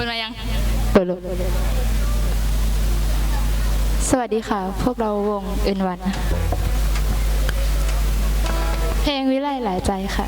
ปิดมายังเปิดเลยสวัสดีค่ะ พวกเราวงเอ็นวัน เพลงวิไลหลายใจค่ะ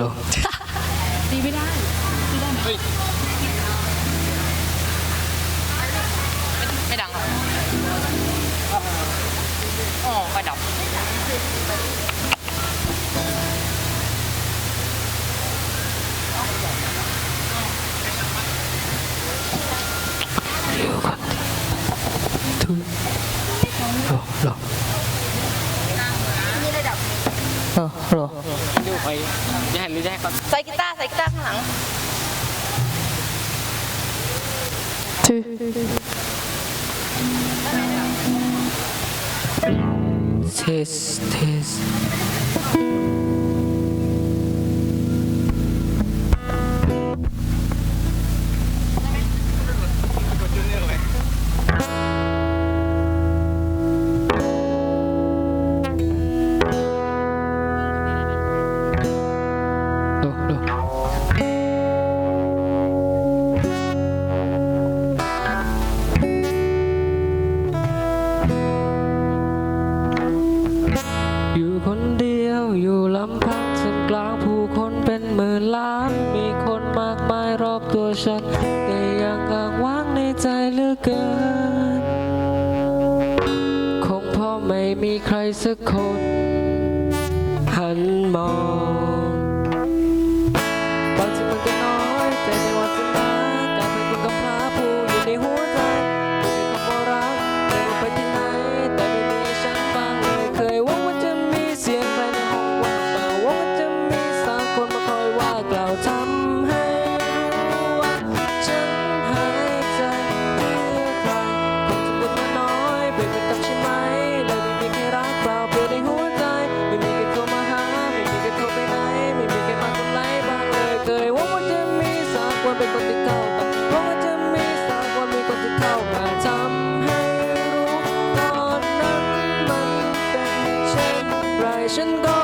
หรอตีไม่ได้ไม่ดังหรอกอ๋อไม่ดังเร็วกว่าทุนหรอหรอหรอ ไปจะให้หรือจะให้เขาใส่กีตาร์ใส่กีตาร์ข้างหลังเทส ไร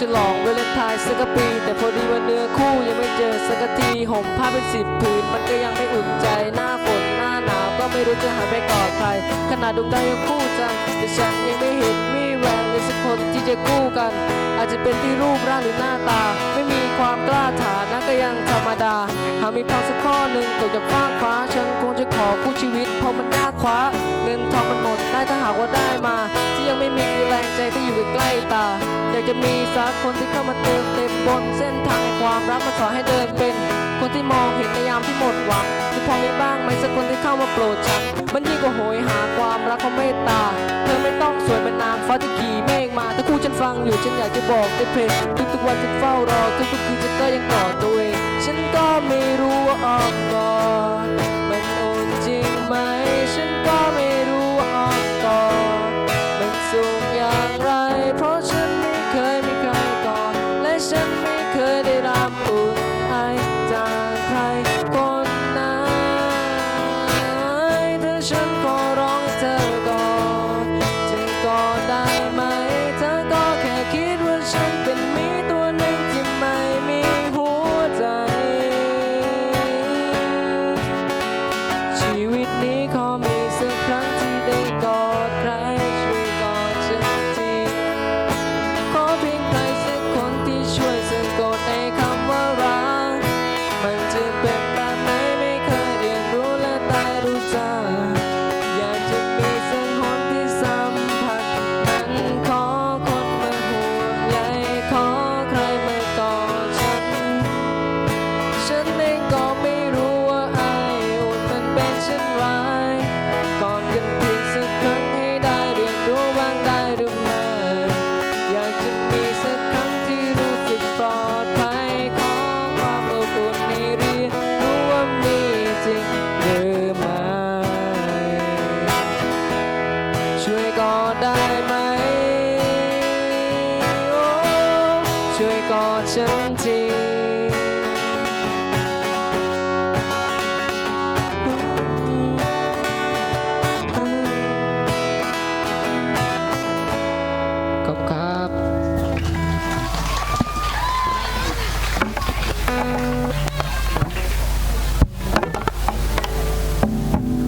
ฉลองวาเลนทน์สักปี แต่พอดีว่าเนื้อคู่ยังไม่เจอสักทีห่มผ้าเป็นสิบผืน มันก็ยังไม่อุ่นใจหน้าฝนหน้าหนาวก็ไม่รู้จะหันไปกอดใครขนาดดวงดาวยังคู่จังแต่ฉันยังไม่เห็นมีแววเลยสักคนที่จะกู้กัน อาจจะเป็นที่รูปร่างหรือหน้าตา ไม่มีความกล้าฐานะก็ยังธรรมดาหากมีพลังสักข้อหนึ่งตกจากฟ้าฟ้าฉันคงจะขอคู่ชีวิตเพราะมันยา คว้าเงินทองมันหมดได้ถ้าหากว่าได้มา ที่ยังไม่มีคือแรงใจที่อยู่ใกล้ตา อยากจะมีสักคนที่เข้ามาเติมเต็มบนเส้นทางแห่งความรักมาสอนให้เดินเป็น คนที่มองเห็นในยามที่หมดหวังที่พอมีบ้างไหมสักคนที่เข้ามาโปรดฉันมันยิ่งกว่าโหยหาความรักของเมตตา เธอไม่ต้องสวยเป็นนางฟ้าที่ขี่เมฆมาถ้าคู่ฉันฟังอยู่ฉันอยากจะบอกในเพลงทุกๆวันฉันเฝ้ารอทุกๆคืนฉันก็ยังกอดตัวเองฉันก็ไม่รู้ว่าอ้อมกอดมันอุ่น ไหมฉันก็ไม่